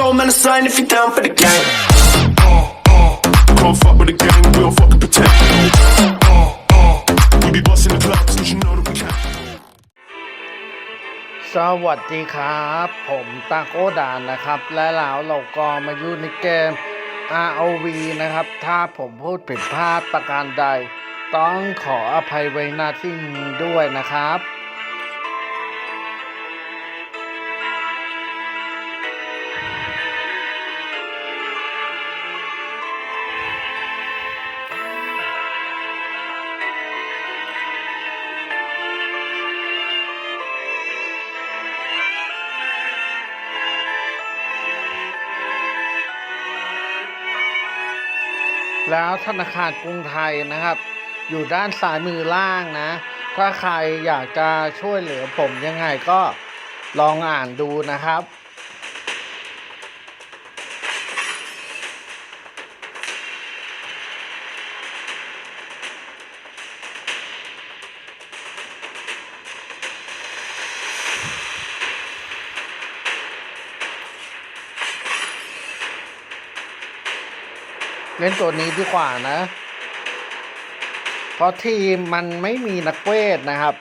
control, man, a sign if you're down for the game. Can't fuck with the gang, we don't fucking pretend. We be busting the clubs, and you know that we can. สวัสดีครับ ผมตาโกดานนะครับ และแล้วเราก็มาอยู่ในเกม ROV นะครับ ถ้าผมพูดผิดพลาดประการใด ต้องขออภัยไว้หน้าที่นี้ด้วยนะครับ แล้วธนาคารกรุงไทยนะครับ อยู่ด้านซ้ายมือล่างนะ ถ้าใครอยากจะช่วยเหลือผมยังไงก็ลองอ่านดูนะครับ เล่นตัวนี้ดีกว่านะ เพราะทีมมันไม่มีนักเวทนะครับ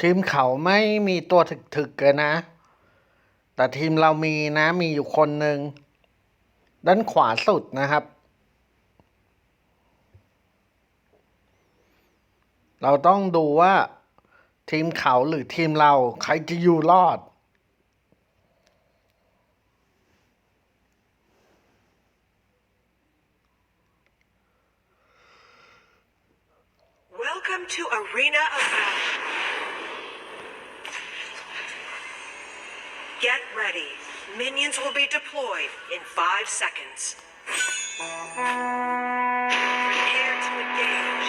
ทีมเขาไม่มีตัวถึกๆเลยนะ แต่ทีมเรามีนะมีอยู่คนหนึ่งด้านขวาสุดนะครับ เราต้องดูว่า ทีมเขาหรือทีมเราใครจะอยู่รอด Welcome to Arena of Get ready. Minions will be deployed in five seconds. Prepare to engage.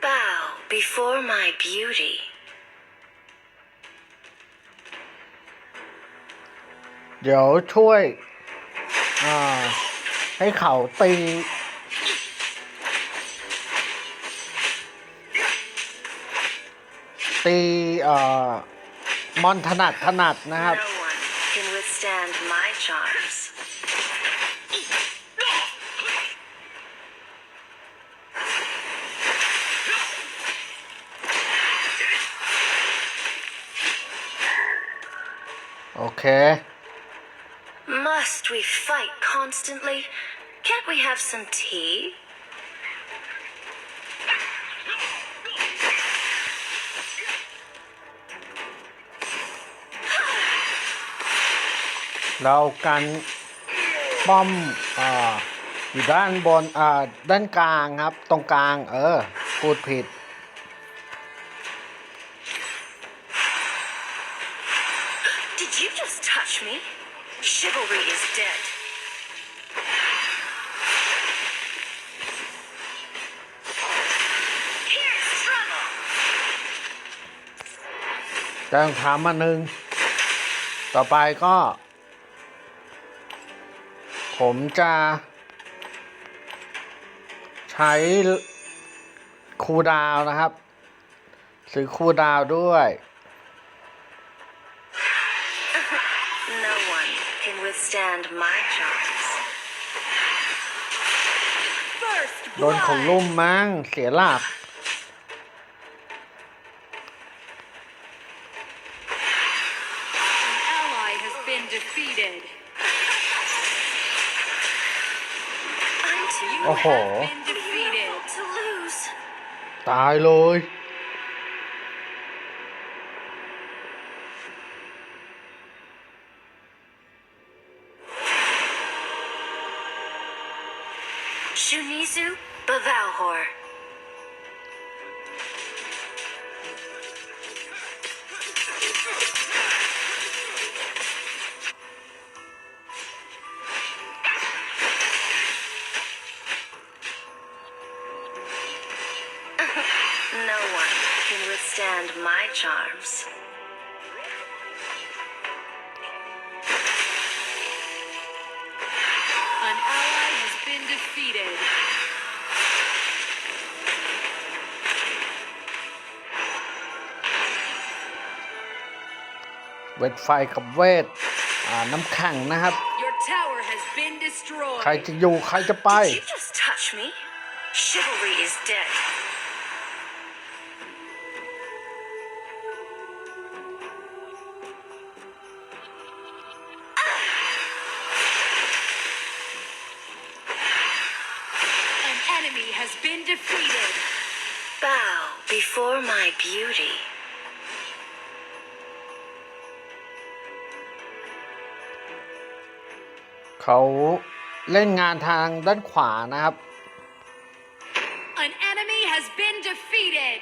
Bow before my beauty. เดี๋ยวช่วย อ่า ให้เขาตี ตีเอ่อมอนถนัดถนัดนะครับ No one can withstand my charms. โอเค Must we fight constantly? Can't we have some tea? เรากันป้อมอ่าอยู่ด้านบนอ่าด้านกลางครับ ตรงกลาง เออ พูดผิด Did you just touch me? Chivalry is dead. Here's trouble. จะต้องถามมาหนึ่ง ต่อไปก็ ผมจะใช้คูลดาวน์นะครับ ซื้อคูลดาวน์ด้วย No one can withstand my charms. โดนของลุ่มมั้งเสียหลัก I'm too Oh. Been defeated. ตายเลย Shunizu Bavalhor. Charms. An ally has been defeated. เวทไฟกับเวทอ่าน้ำแข็งนะครับ Your tower has been destroyed. ใครจะอยู่ใครจะไป Did you just touch me? Chivalry is dead. before my beauty. เขาเล่นงานทางด้านขวานะครับ An enemy has been defeated.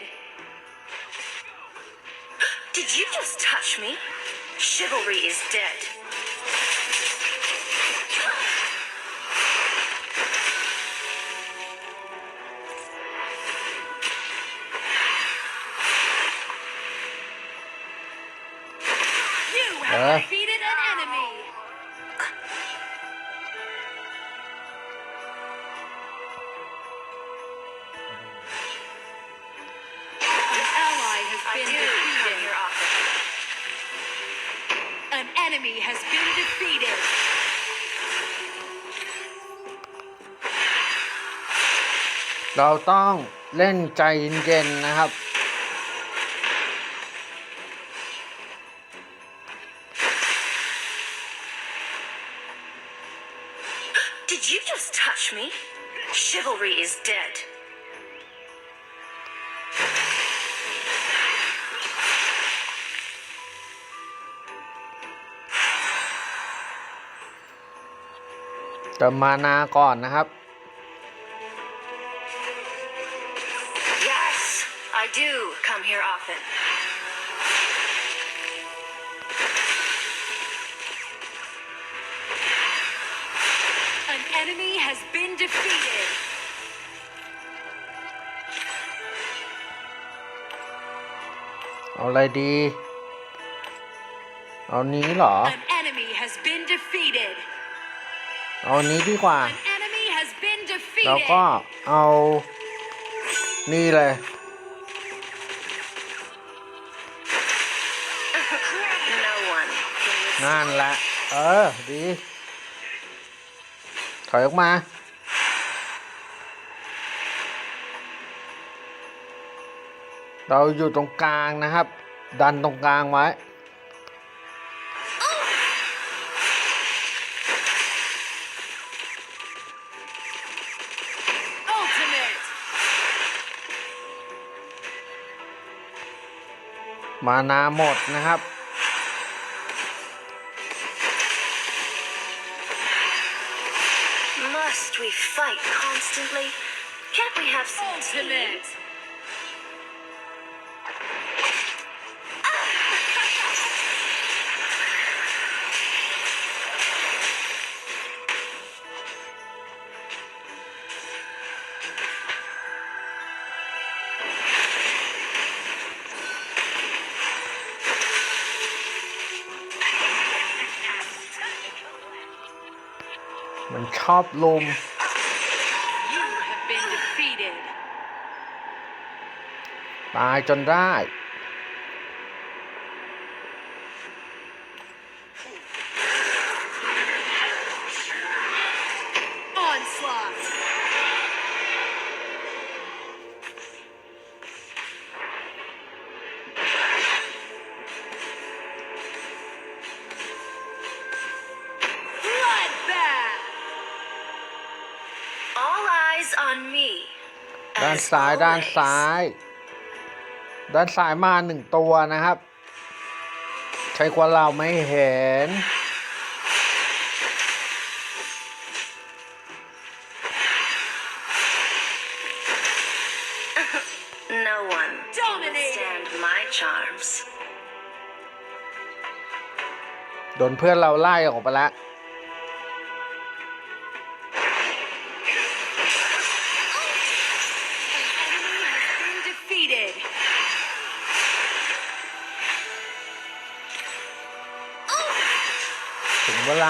Did you just touch me? Chivalry is dead. Has been defeated. เราต้องเล่นใจเย็นๆนะครับ Chivalry is dead.. เติมมานาก่อนนะครับ อาอะไรดี เอานี้เหรอ An enemy has been defeated. เอานี้ดีกว่า An enemy has been แล้ว defeated. ก็เอา นี่เลย No one can withstand. นั่นแหละ เออ ดี ถอยออกมาเราอยู่ตรงกลางนะครับ ดันตรงกลางไว้ Ultimate. มานาหมดนะครับ Must we fight constantly? Can't we have some tea? มันชอบลุม You have been defeated. ตายจนได้ ซ้ายด้าน always. ซ้าย ด้านซ้ายมาหนึ่งตัวนะครับ ใช้กว่าเราไม่เห็น No one can Dominating. withstand my charms. โดนเพื่อนเราไล่ออกไปแล้ว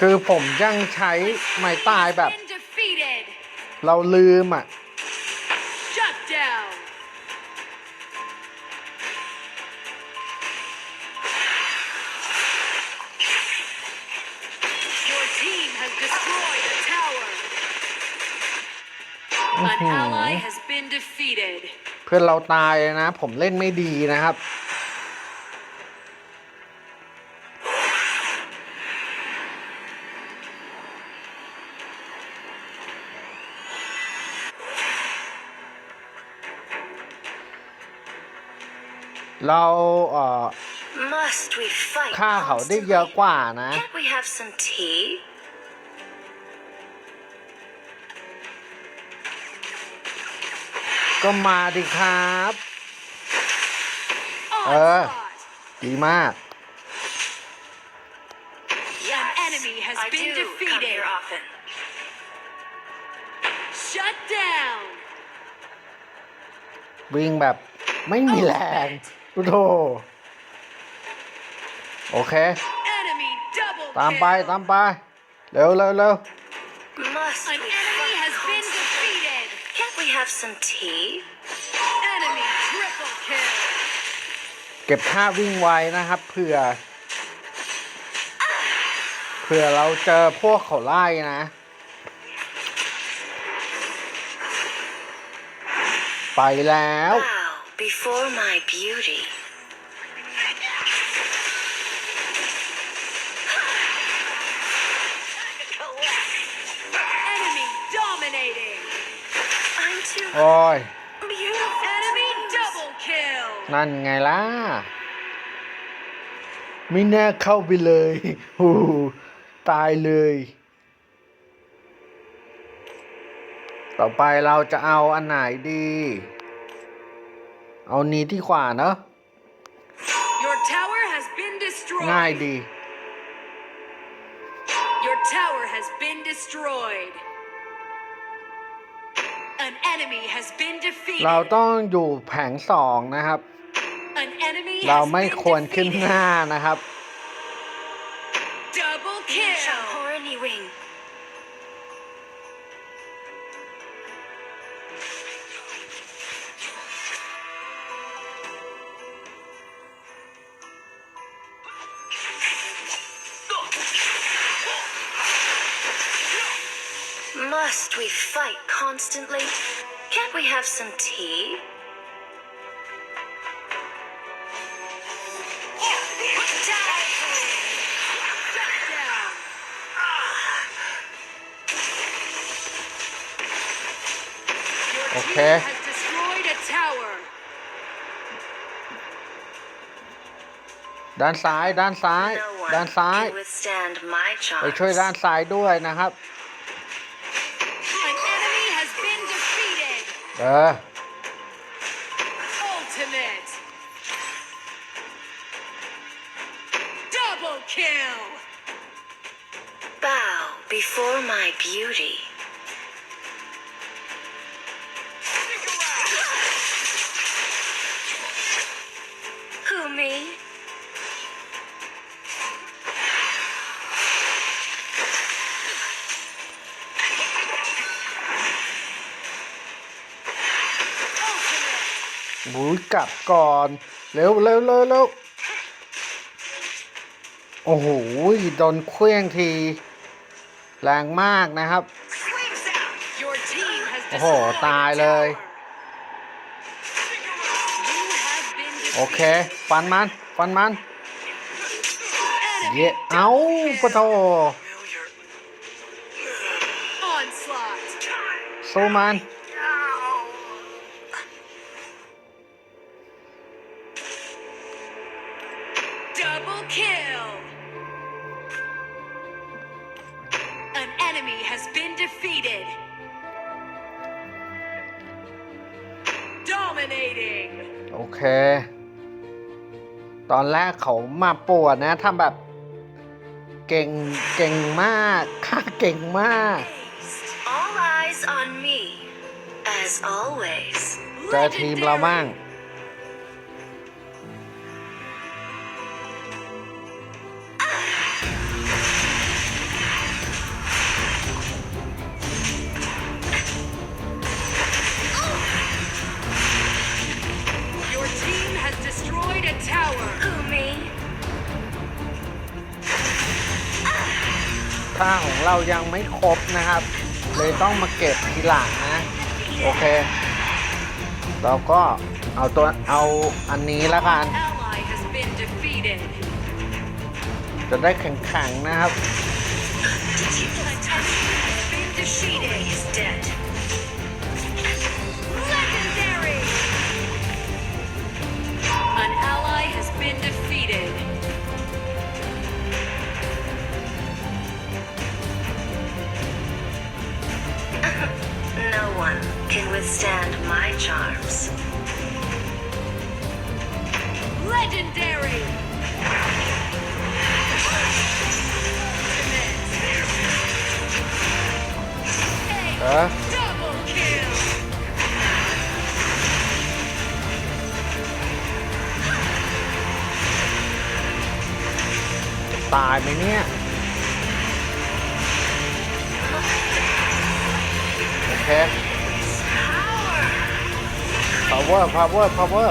คือผมยังใช้ไม้ตายแบบ Been defeated! เราลืมอะ Shut down! Your team has destroyed a tower. An ally has been defeated. เพื่อนเราตายเลยนะ ผมเล่นไม่ดีนะครับ เราเอ่อ must we fight? ฆ่าเขาได้เยอะกว่านะ Can't we have some tea? ก็มาดิครับ Onslaught! ดีมาก Yes, enemy has I been do come defeated. here often. Shut down! วิ่งแบบไม่มีแรง โอ้โธโอเค Enemy double ตามไป kill. ตามไป เร็วเร็วเร็ว Must An we enemy fight has been constantly? defeated. Can't we have some tea? Enemy triple kill. เก็บท่าวิ่งไว้นะครับเผื่อเผื่อเราเจอพวกเขาไล่นะ ไปแล้ว Bow before my beauty. Enemy dominating. I'm too โอ้ย beautiful. Enemy double kill. นั่นไงล่ะ ไม่น่าเข้าไปเลยโอ้โหตายเลย ต่อไปเราจะเอาอันไหนดี เอานี้ที่ขวาเนอะ Your tower has been destroyed. ง่ายดี Your tower has been destroyed. An enemy has been defeated. เราต้องอยู่แผงสองนะครับ An enemy เรา has ไม่ been ควรขึ้น defeated. หน้านะครับ Double You shall kill. fight constantly? Can't we have some tea? Down. Your Okay. team has destroyed a tower. ด้านซ้าย ด้านซ้าย No one ด้านซ้าย can withstand my ไปช่วย charms. ด้านซ้ายด้วยนะครับ Ah. Ultimate. Double kill. Bow before my beauty. บุยกลับก่อน เร็วเร็วเร็วเร็วโอ้โหโดนเคลื่องที แรงมากนะครับ โอ้โห ตายเลย โอเค ฟันมัน ฟันมัน เยะเอ้าปะโทสู้มัน defeated. Dominating. โอเค ตอนแรกเขามาปวดนะทำแบบ เก่ง เก่งมากค่าเก่งมาก All eyes on me, as always. เจอทีมเรามั่ง เรายังไม่ครบนะครับ เลยต้องมาเก็บทีหลังนะ โอเค เราก็เอาตัวเอาอันนี้แล้วกัน จะได้แข็งๆนะครับ โอเค power power power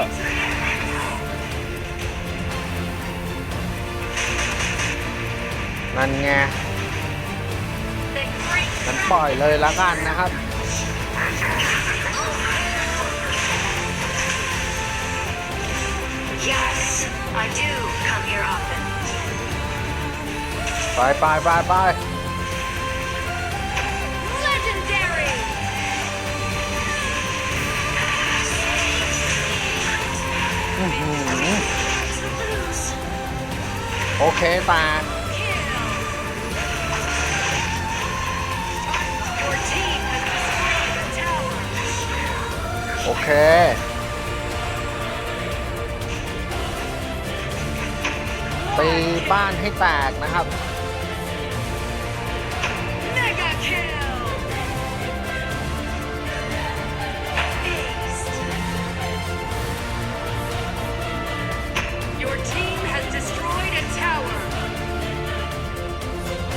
นั่นไง Victory. มันปล่อยเลยละกันนะครับ Yes, I do come here often. ไปไปไปไป โอเคตาโอเค ตีบ้านให้แตกนะครับ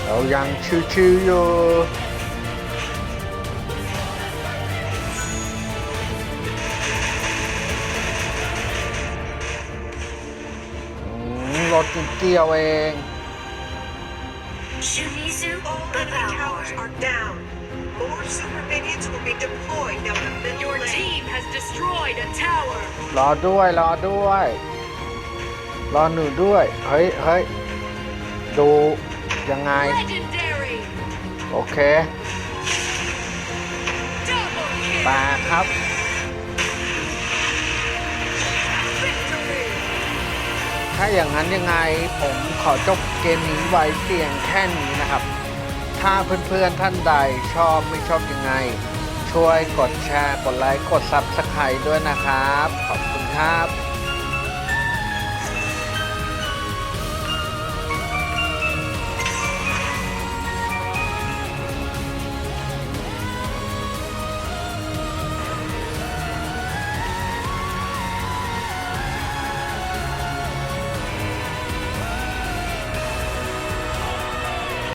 เรายังชิวๆอยู่อืมรถนิดเดียวเอง Shunizu All enemy towers Overpowered. are down. More super minions will be deployed down the middle Your lane. team has destroyed a tower. รอด้วย รอด้วย รอหนูด้วย เฮ้ยเฮ้ยดู ยังไง โอเคปาครับ ถ้าอย่างนั้นยังไงผมขอจบเกมนี้ไว้เพียงแค่นี้นะครับ ถ้าเพื่อนๆท่านใดชอบไม่ชอบยังไง ช่วยกดแชร์ กดไลค์ กด Subscribe ด้วยนะครับ ขอบคุณครับ